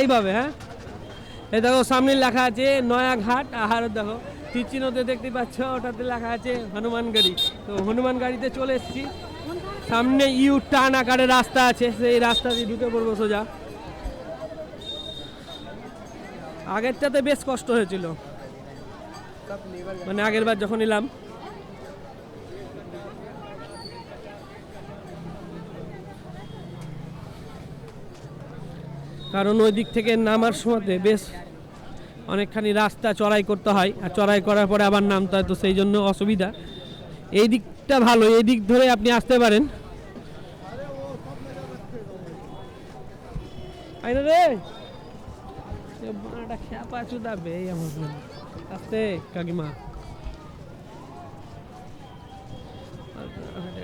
এইভাবে হ্যাঁ? এই দেখো, সামনে লেখা আছে নয়াঘাট, আর দেখো তীরচিহ্নতে দেখতে পাচ্ছ, ওটাতে লেখা আছে হনুমান গাড়ি। তো হনুমান গাড়িতে চলে এসেছি। সামনে ইউ টান আকারে রাস্তা আছে, সেই রাস্তা দিয়ে ঢুকে পড়ব সোজা। আগেরটাতে বেশ কষ্ট হয়েছিল। মানে আগের বার যখন এলাম। কারণ ওই দিক থেকে নামার সময়তে বেশ অনেকখানি রাস্তা চড়াই করতে হয়। আর চড়াই করার পরে আবার নামতে হয়, তো সেই জন্য অসুবিধা। এই দিকটা ভালো, এই দিক ধরে আপনি আসতে পারেন। রে! খ্যাপা কাকিমা। হেঁটে